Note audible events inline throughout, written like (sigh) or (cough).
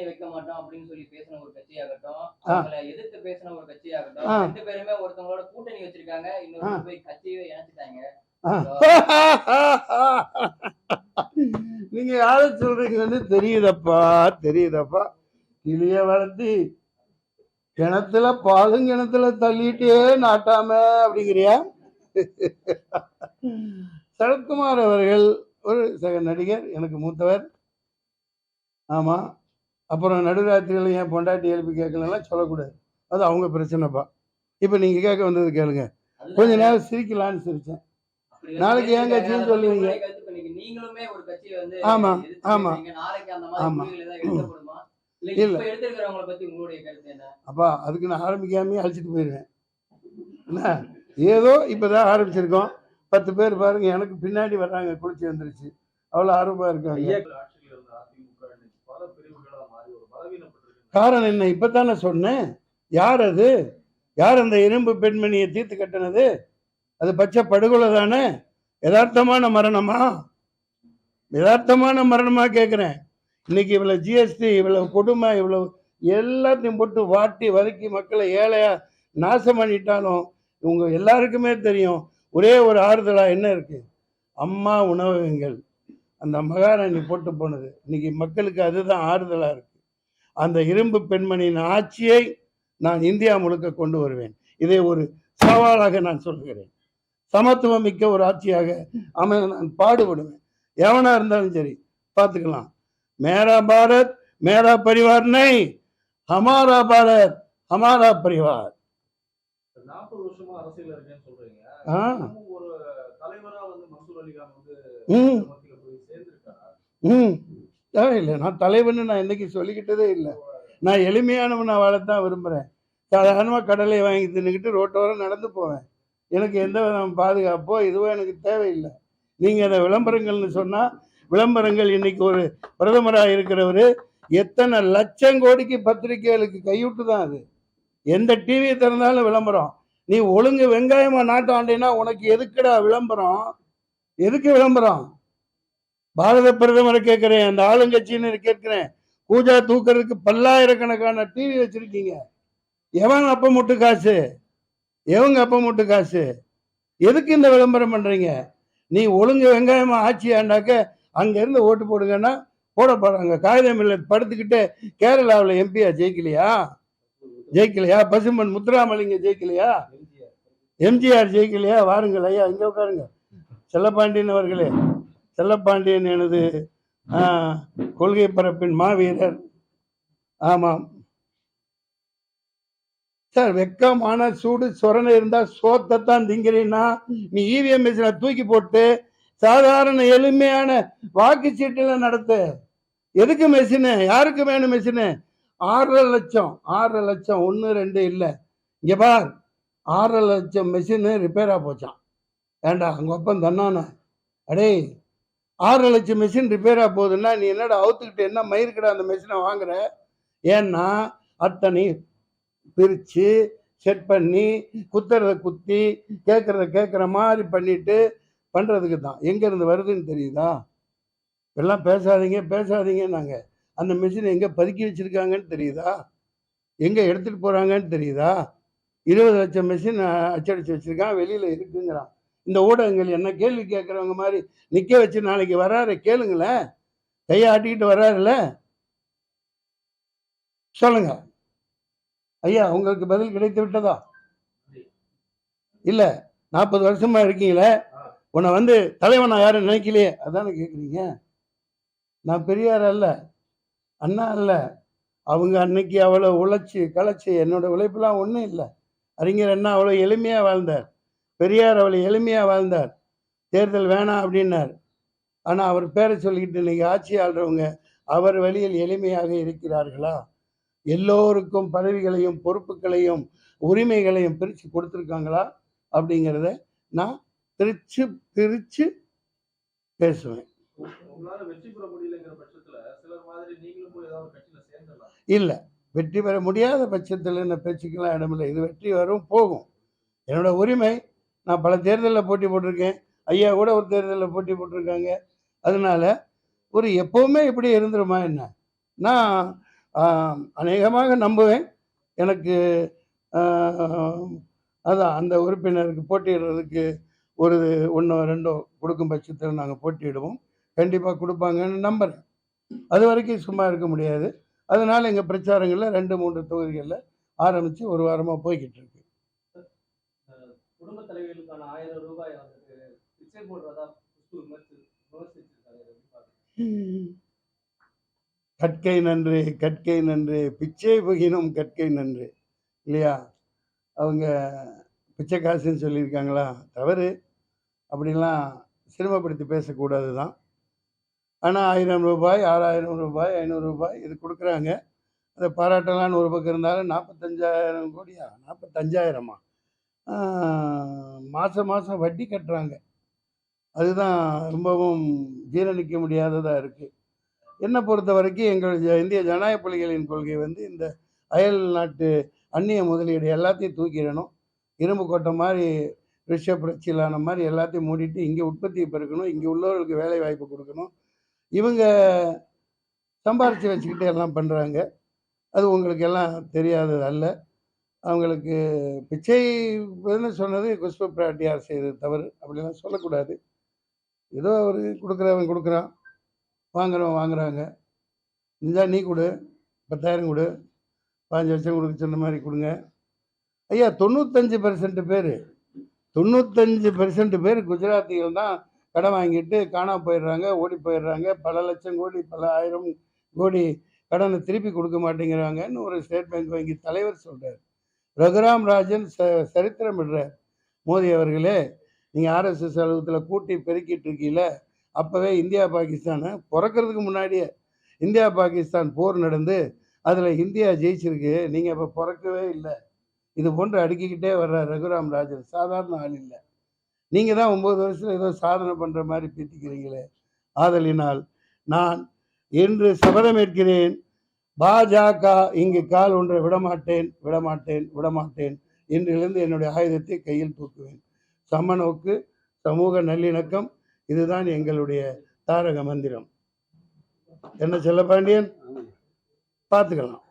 கூட்டணி வைக்க மாட்டோம் அப்படின்னு சொல்லி பேசின ஒரு கட்சியாகட்டும். அவங்கள எதிர்த்து பேசின ஒரு கட்சியாகட்டும். ரெண்டு பேருமே ஒருத்தவங்களோட கூட்டணி வச்சிருக்காங்க இன்னொரு போய் கட்சியை இணைச்சிட்டாங்க. (laughs) நீங்க யார சொல்றீங்கன்னு தெரியுதப்பா தெரியுதப்பா. கிளிய வளர்த்தி கிணத்துல பாலும் கிணத்துல தள்ளிட்டே நாட்டாம அப்படிங்கிறியா? (laughs) சரத்குமார் அவர்கள் ஒரு சக நடிகர் எனக்கு மூத்தவர். ஆமா. அப்புறம் நடுராத்திரியில் ஏன் பொண்டாட்டி எழுப்பி கேட்கலாம் சொல்லக்கூடாது. அது அவங்க பிரச்சனைப்பா. இப்போ நீங்க கேட்க வந்தது கேளுங்க. கொஞ்ச நேரம் சிரிக்கலான்னு சிரிச்சேன். அப்படி நாளைக்கு ஏன். கட்சின்னு சொல்லுவீங்க? கட்சியை வந்து ஆமா, இல்ல இல்ல. இப்ப எடுத்திருக்கிறவங்கள பத்தி உங்களுடைய கருத்து என்ன? அப்பா அதுக்கு நான் ஆரம்பிக்காமே அழைச்சிட்டு போயிடுவேன் என்ன? ஏதோ இப்போதான் ஆரம்பிச்சிருக்கோம். பத்து பேர் பாருங்க எனக்கு பின்னாடி வர்றாங்க குளிச்சு வந்துருச்சு. அவ்வளோ ஆர்வமாக இருக்காங்க ஆட்சியில் இருந்த அதிமுக இன்னைக்கு பல பிரிவுகளா மாறி ஒரு பலவீனப்பட்டிருக்கு காரணம் என்ன? இப்போ தானே சொன்னேன். யார் அது யார் அந்த இரும்பு பெண்மணியை தீர்த்து கட்டினது? அது பச்சை படுகொலை தானே? யதார்த்தமான மரணமா? யதார்த்தமான மரணமா கேட்குறேன் இன்னைக்கு இவ்வளோ ஜிஎஸ்டி இவ்வளோ கொடுமை இவ்வளோ எல்லாத்தையும் போட்டு வாட்டி வதக்கி மக்களை ஏழையா நாசம் பண்ணிட்டாலும் இவங்க எல்லாருக்குமே தெரியும். ஒரே ஒரு ஆறுதலாக என்ன இருக்குது அம்மா உணவகங்கள். அந்த மகாராணி போட்டு போனது. இன்னைக்கு மக்களுக்கு அதுதான் ஆறுதலாக இருக்குது அந்த இரும்பு பெண்மணியின் ஆட்சியை நான் இந்தியா முழுக்க கொண்டு வருவேன். இதை ஒரு சவாலாக நான் சொல்கிறேன். சமத்துவம் மிக்க ஒரு ஆட்சியாக அமைய நான் பாடுபடுவேன். எவனா இருந்தாலும் சரி பார்த்துக்கலாம். மேரா பாரத் மேரா பரிவார் நை ஹமாரா பாரத் ஹமாரா பரிவார். நாற்பது வருஷமா அரசியல் இருக்கேன்னு சொல்றீங்க. ஆ. இன்னமும் ஒரு தலைவரா வந்து மன்சூர் அலிகான் வந்து ம். ம். தேவையில்லை நான் தலைவன் நான் என்னைக்கு சொல்லிக்கிட்டதே இல்லை. நான் எளிமையானவனை வாழத்தான் விரும்புகிறேன் சாதாரணமாக கடலை வாங்கி தின்னுக்கிட்டு ரோட்டோரம் நடந்து போவேன். எனக்கு எந்த விதம் பாதுகாப்போ இதுவோ எனக்கு தேவையில்லை. நீங்கள் அதை விளம்பரங்கள்னு சொன்னால் விளம்பரங்கள் இன்னைக்கு ஒரு பிரதமராக இருக்கிறவர் எத்தனை லட்சம் கோடிக்கு பத்திரிகைகளுக்கு கையூட்டு தான் அது. எந்த டிவியை திறந்தாலும் விளம்பரம். நீ ஒழுங்கு வெங்காயமாக நாட்டு ஆண்டினா உனக்கு எதுக்குடா விளம்பரம்? எதுக்கு விளம்பரம்? பாரத பிரதமரை கேட்கிறேன் அந்த ஆளுங்கட்சியினர் கேட்கிறேன். பூஜா தூக்குறதுக்கு பல்லாயிரக்கணக்கான டிவி வச்சிருக்கீங்க. எவன் அப்ப முட்டு காசு? எவங்க அப்ப முட்டு காசு? எதுக்கு இந்த விளம்பரம் பண்றீங்க? நீ ஒழுங்கு வெங்காயமா ஆட்சி ஆண்டாக்க அங்க இருந்து ஓட்டு போடுங்கன்னா போட போறாங்க. காகிதம் இல்லை படுத்துக்கிட்டு கேரளாவில் எம்பியா ஜெயிக்கலையா? ஜெயிக்கலையா? பசும்பன் முத்துராமலிங்க ஜெயிக்கலையா? எம்ஜிஆர் ஜெயிக்கலையா? வாருங்கள் ஐயா இங்க உட்காருங்க. செல்லப்பாண்டியன் அவர்களே. செல்லப்பாண்டியன் எனது கொள்கை பரப்பின் மாவீரர். ஆமாம். சார் வெக்கமான சூடு சொரணை இருந்தா சோத்தைத்தான் திங்கிறீன்னா நீ இவிஎம் மிஷினை தூக்கி போட்டு சாதாரண எளிமையான வாக்குச்சீட்டுல நடத்து. எதுக்கு மெஷினு யாருக்கு வேணும் மெஷினு ஆறரை லட்சம் ஆறரை லட்சம் ஒன்று ரெண்டு இல்லை. இங்கே பார் ஆறரை லட்சம் மெஷினு ரிப்பேராக போச்சான் ஏண்டா அங்கே ஒப்பம் தன்னானே? அடே ஆறரை லட்சம் மிஷின் ரிப்பேராக போகுதுன்னா நீ என்னடா அவுத்துக்கிட்டு என்ன மயிருக்கடா அந்த மிஷினை வாங்குற? ஏன்னா அத்தனை பிரித்து செட் பண்ணி குத்துறத குத்தி கேட்குறத கேட்குற மாதிரி பண்ணிட்டு பண்ணுறதுக்கு தான். எங்கேருந்து வருதுன்னு தெரியுதா? எல்லாம் பேசாதீங்க பேசாதீங்க நாங்கள் அந்த மிஷினை எங்கே பதுக்கி வச்சுருக்காங்கன்னு தெரியுதா? எங்கே எடுத்துகிட்டு போகிறாங்கன்னு தெரியுதா? இருபது லட்சம் மிஷின் அச்சடிச்சு வச்சுருக்கான் வெளியில் இருக்குங்கிறான். இந்த ஊடகங்கள் என்ன கேள்வி கேட்குறவங்க மாதிரி நிற்க வச்சு நாளைக்கு வராரு கேளுங்களேன் கையை ஆட்டிக்கிட்டு வராருல்ல சொல்லுங்க. ஐயா உங்களுக்கு பதில் கிடைத்து விட்டதா? இல்ல. நாற்பது வருஷமா இருக்கீங்களே. உன்னை வந்து தலைவனா யாரும் நினைக்கலையே. அதானே கேட்குறீங்க நான் பெரியார் அல்ல அண்ணா அல்ல அவங்க அன்னைக்கு அவ்வளோ உழைச்சி களைச்சி என்னோட உழைப்புலாம் ஒன்றும் இல்லை. அறிஞர் அண்ணா அவ்வளோ எளிமையாக வாழ்ந்தார். பெரியார் அவ்வளோ எளிமையாக வாழ்ந்தார். தேர்தல் வேணாம் அப்படின்னார். ஆனால் அவர் பேரை சொல்லிக்கிட்டு இன்னைக்கு ஆட்சி ஆள்றவங்க அவர் வழியில் எளிமையாக இருக்கிறார்களா? எல்லோருக்கும் பதவிகளையும் பொறுப்புகளையும் உரிமைகளையும் பிரித்து கொடுத்துருக்காங்களா? அப்படிங்கிறத நான் பிரித்து பிரித்து பேசுவேன். இல்லை வெற்றி பெற முடியாத பட்சத்தில் இந்த பேச்சுக்கெல்லாம் இடமில்லை. இது வெற்றி வரும் போகும். என்னோட உரிமை நான் பல தேர்தலில் போட்டி போட்டிருக்கேன். ஐயா கூட ஒரு தேர்தலில் போட்டி போட்டிருக்காங்க. அதனால ஒரு எப்போவுமே இப்படி இருந்துருமா என்ன? நான் அநேகமாக நம்புவேன். எனக்கு அதான் அந்த உறுப்பினருக்கு போட்டியிடுறதுக்கு ஒரு ஒன்றோ ரெண்டோ கொடுக்கும் பட்சத்தில் நாங்கள் போட்டியிடுவோம். கண்டிப்பாக கொடுப்பாங்கன்னு நம்புகிறேன் அது வரைக்கும் சும்மா இருக்க முடியாது. அதனால் எங்கள் பிரச்சாரங்களில் ரெண்டு மூன்று தொகுதிகளில் ஆரம்பித்து ஒரு வாரமாக போய்கிட்டு இருக்கு. குடும்ப தலைவிகளுக்கான ஆயிரம் ரூபாய் அவருக்கு பிச்சை போடுறதா குஷ்பு விமர்சி விமர்சிச்சிருக்காங்க கற்கை நன்று கற்கை நன்று பிச்சை புகினும் கற்கை நன்று இல்லையா? அவங்க பிச்சை காசுன்னு சொல்லியிருக்காங்களா? தவறு. அப்படிலாம் சிரமப்படுத்தி பேசக்கூடாது தான் ஆனால் ஆயிரம் ரூபாய் ஆறாயிரம் ரூபாய் ஐநூறு ரூபாய் இது கொடுக்குறாங்க. அதை பாராட்டலான்னு ஒரு பக்கம் இருந்தாலும் நாற்பத்தஞ்சாயிரம் கோடியா? நாற்பத்தஞ்சாயிரமா மாதம் மாதம் வட்டி கட்டுறாங்க. அதுதான் ரொம்பவும் ஜீரணிக்க முடியாததாக இருக்குது என்னை பொறுத்த வரைக்கும் எங்கள் இந்திய ஜனநாயக புலிகளின் கொள்கை வந்து இந்த அயல் நாட்டு அந்நிய முதலீடு எல்லாத்தையும் தூக்கிடணும். இரும்பு கோட்டை மாதிரி ரிஷப் புரட்சியிலான மாதிரி எல்லாத்தையும் மூடிட்டு இங்கே உற்பத்தியை பெருக்கணும். இங்கே உள்ளவர்களுக்கு வேலை வாய்ப்பு கொடுக்கணும். இவங்க சம்பாரித்து வச்சுக்கிட்டு எல்லாம் பண்ணுறாங்க அது உங்களுக்கு எல்லாம் தெரியாதது அல்ல. அவங்களுக்கு பிச்சை சொன்னது குஷ்பு பிராட்டியார் செய்தது தவறு. அப்படிலாம் சொல்லக்கூடாது. ஏதோ அவர் கொடுக்குறவன் கொடுக்குறான். வாங்குறவன் வாங்குறாங்க. இந்தா நீ கொடு. பத்தாயிரம் கொடு. பாஞ்சு லட்சம் கொடுக்க சொன்ன மாதிரி கொடுங்க. ஐயா தொண்ணூத்தஞ்சு பெர்சன்ட் பேர். தொண்ணூத்தஞ்சு பெர்சன்ட் பேர் குஜராத்திகள் தான் கடன் வாங்கிட்டு காணாம போயிடுறாங்க ஓடி போயிடுறாங்க. பல லட்சம் கோடி பல ஆயிரம் கோடி கடனை திருப்பி கொடுக்க மாட்டேங்கிறாங்கன்னு ஒரு ஸ்டேட் பேங்க் வங்கி தலைவர் சொல்கிறார் ரகுராம் ராஜன் ச சரித்திரம் மோதி மோடி அவர்களே நீங்கள் ஆர்எஸ்எஸ் அலுவலகத்தில் கூட்டி பெருக்கிட்டு இருக்கீங்கள அப்போவே இந்தியா பாகிஸ்தானை பிறக்கிறதுக்கு முன்னாடியே இந்தியா பாகிஸ்தான் போர் நடந்து அதில் இந்தியா ஜெயிச்சிருக்கு நீங்கள் இப்போ பிறக்கவே இல்லை. இது போன்று அடுக்கிக்கிட்டே வர்ற ரகுராம் ராஜன் சாதாரண ஆள் இல்லை. நீங்கள் தான் ஒம்பது வருஷத்தில் ஏதோ சாதனை பண்ணுற மாதிரி பீத்திக்கிறீங்களே ஆதலினால் நான் என்று சபதமேற்கிறேன் பாஜக இங்கு கால் ஒன்றை விடமாட்டேன் விடமாட்டேன் விடமாட்டேன் இன்றிலிருந்து என்னுடைய ஆயுதத்தை கையில் தூக்குவேன். சமநோக்கு சமூக நல்லிணக்கம் இதுதான் எங்களுடைய தாரக மந்திரம். என்ன செல்லப்பாண்டியன் பார்த்துக்கலாம்.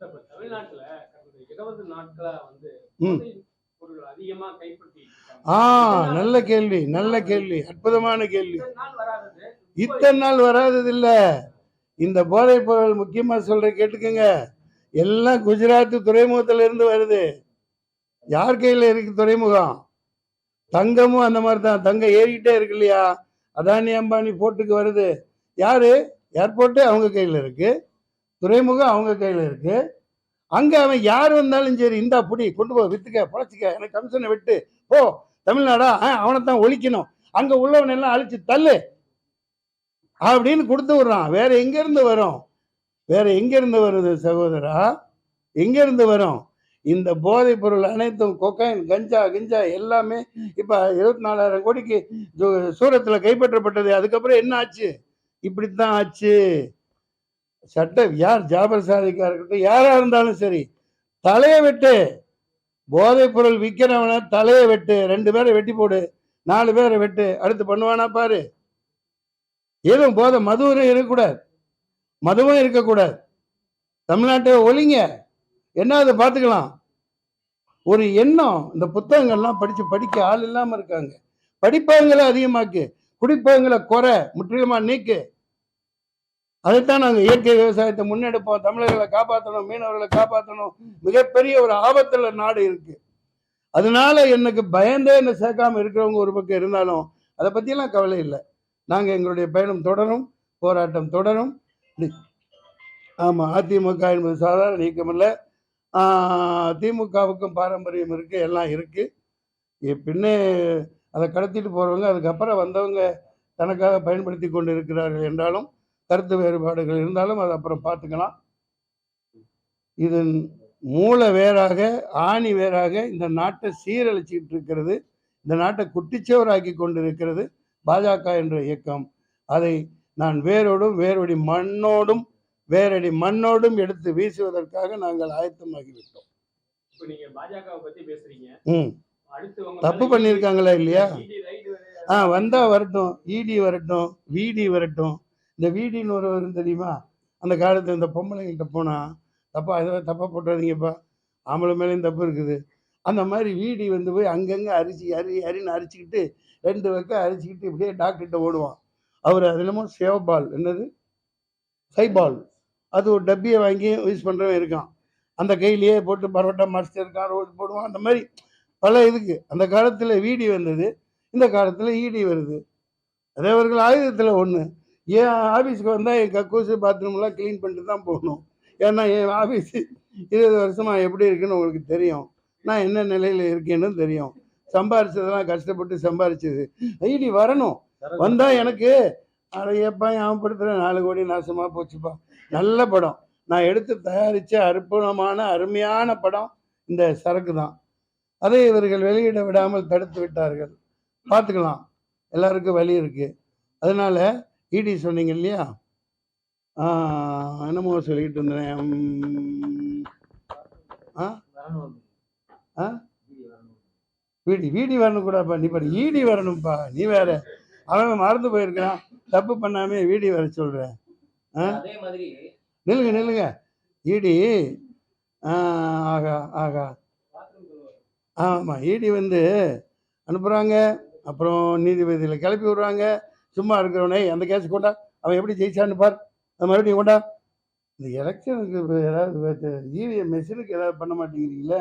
இப்ப தமிழ்நாட்டுல கடந்த இருபது நாட்களா வந்து ம். போதைப் பொருள் அதிகமா கைப்பற்றி இருக்காங்க. ஆ நல்ல கேள்வி நல்ல கேள்வி அற்புதமான கேள்வி. இத்தனை நாள் வராதது. இத்தனை நாள் வராதது இல்ல இந்த போதைப் பொருள் முக்கியமாக சொல்ற கேட்டுக்கோங்க. எல்லாம் குஜராத் துறைமுகத்துல இருந்து வருது. யார் கையில் இருக்கு துறைமுகம்? தங்கமும் அந்த மாதிரி தான் தங்கம் ஏறிக்கிட்டே இருக்கு இல்லையா? அதானி அம்பானி போர்ட்டுக்கு வருது. யாரு? ஏர்போர்ட்டு அவங்க கையில் இருக்கு. துறைமுகம் அவங்க கையில் இருக்கு. அங்கே அவன் யார் வந்தாலும் சரி இந்தா அப்படி கொண்டு போ வித்துக்க பொழைச்சிக்க எனக்கு கமிஷனை விட்டு போ. தமிழ்நாடா? அவனை தான் ஒழிக்கணும். அங்கே உள்ளவன் எல்லாம் அழிச்சு தள்ளு. அப்படின்னு கொடுத்து விடுறான். வேற எங்கேருந்து வரும்? வேற எங்கேருந்து வருது சகோதரா? எங்கேருந்து வரும்? இந்த போதைப் பொருள் அனைத்தும் கொக்கைன் கஞ்சா கிஞ்சா எல்லாமே இப்போ இருபத்தி நாலாயிரம் கோடிக்கு சூ- கைப்பற்றப்பட்டது. அதுக்கப்புறம் என்ன ஆச்சு? இப்படித்தான் ஆச்சு. சட்டம் யார் ஜாபர் சாதிக்கா இருக்கட்டும் யாராக இருந்தாலும் சரி தலையை வெட்டு. போதைப் பொருள் விற்கிறவனை தலையை வெட்டு. ரெண்டு பேரை வெட்டி போடு நாலு பேரை வெட்டு. அடுத்து பண்ணுவானா பாரு. ஏதும் போதை மதுவும் இருக்கக்கூடாது. மதுவும் இருக்கக்கூடாது. தமிழ்நாட்டை ஒழிங்க. என்ன அதை பார்த்துக்கலாம். ஒரு எண்ணம். இந்த புத்தகங்கள்லாம் படித்து படிக்க ஆள் இல்லாமல் இருக்காங்க. படிப்பவங்களை அதிகமாக்கு. குடிப்பவங்களை குறை முற்றிலுமா நீக்கு. அதைத்தான் நாங்கள் இயற்கை விவசாயத்தை முன்னெடுப்போம். தமிழர்களை காப்பாற்றணும் மீனவர்களை காப்பாற்றணும் மிகப்பெரிய ஒரு ஆபத்தில் நாடு இருக்கு. அதனால எனக்கு பயந்தே என்ன சேர்க்காம இருக்கிறவங்க ஒரு பக்கம் இருந்தாலும் அதை பற்றியெல்லாம் கவலை இல்லை. நாங்கள் எங்களுடைய பயணம் தொடரும் போராட்டம் தொடரும். ஆமாம் அதிமுக என்பது சாதாரண நீக்கமல்ல. திமுகவுக்கும் பாரம்பரியம் இருக்குது எல்லாம் இருக்குது பின்னே அதை கடத்திட்டு போகிறவங்க அதுக்கப்புறம் வந்தவங்க தனக்காக பயன்படுத்தி கொண்டு இருக்கிறார்கள் என்றாலும் கருத்து வேறுபாடுகள் இருந்தாலும் அதை அப்புறம் பார்த்துக்கலாம். இதன் மூல வேறாக ஆணி வேறாக இந்த நாட்டை சீரழிச்சிக்கிட்டு இருக்கிறது இந்த நாட்டை குட்டிச்சோராக்கி கொண்டு இருக்கிறது பாஜக என்ற இயக்கம். அதை நான் வேரோடும் வேரொடி மண்ணோடும் வேரடி மண்ணோடும் எடுத்து வீசுவதற்காக நாங்கள் ஆயத்தமாகிவிட்டோம். தப்பு பண்ணியிருக்காங்களா இல்லையா? ஆ வந்தா வரட்டும். இடி வரட்டும் விடி வரட்டும். இந்த விடின்னு ஒரு வரும் தெரியுமா? அந்த காலத்தில் இந்த பொம்பளைங்கள்ட்ட போனால் தப்பா தப்பாக போட்டுறாதீங்கப்பா. ஆம்பளை மேலேயும் தப்பு இருக்குது. அந்த மாதிரி வீடி வந்து போய் அங்கங்கே அரிசி அரி அரின்னு அரிச்சிக்கிட்டு ரெண்டு பக்கம் அரிச்சுக்கிட்டு இப்படியே டாக்டர்கிட்ட ஓடுவான். அவர் அது என்னமோ சேவபால். என்னது? சைபால். அது ஒரு டப்பியை வாங்கி யூஸ் பண்ணுறவன் இருக்கான். அந்த கையிலேயே போட்டு பரோட்டா மாஸ்டர் இருக்கான் ரோடு போடுவான் அந்த மாதிரி பல இதுக்கு. அந்த காலத்தில் வீடி வந்தது இந்த காலத்தில் ஈடி வருது. அதேவர்கள் ஆயுதத்தில் ஒன்று என் ஆஃபீஸுக்கு வந்தால் என் கக்கூசு பாத்ரூம்லாம் க்ளீன் பண்ணிட்டு தான் போகணும். ஏன்னா என் ஆஃபீஸ் இருபது வருஷமாக எப்படி இருக்குன்னு உங்களுக்கு தெரியும். நான் என்ன நிலையில் இருக்கேன்னு தெரியும். சம்பாரிச்சதெல்லாம் கஷ்டப்பட்டு சம்பாரிச்சது. ஐடி வரணும். வந்தால் எனக்கு அடையப்பா ஞாபகப்படுத்துகிறேன் நாலு கோடி நாசமாக போச்சுப்பா. நல்ல படம். நான் எடுத்து தயாரித்த அற்புதமான அருமையான படம் இந்த சரக்கு தான். அதை இவர்கள் வெளியிட விடாமல் தடுத்து விட்டார்கள். பார்த்துக்கலாம். எல்லாருக்கும் வழி இருக்குது அதனால் இடி சொன்னீங்க இல்லையா? என்னமோ சொல்லிக்கிட்டு இருந்தேன். ஆ? ஆ? வீடி வீடி வரணும் கூடப்பா நீ பாரு ஈடி வரணும்ப்பா நீ வேற அவன் மறந்து போயிருக்கான் தப்பு பண்ணாமே வீடி வர சொல்கிறேன் ஆ? நில்லுங்க நில்லுங்க. ஈடி ஆகா ஆகா. ஆமாம் ஈடி வந்து அனுப்புகிறாங்க அப்புறம் நீதிபதியில் கிளப்பி விடுறாங்க. சும்மா இருக்கிறவனே அந்த கேஸ் கொண்டா அவன் எப்படி ஜெயிச்சான்னு பார். அது மறுபடியும் கொண்டா. இந்த எலெக்ஷனுக்கு ஏதாவது ஈவிஎம் மெஷினுக்கு ஏதாவது பண்ண மாட்டேங்கிறீங்களே.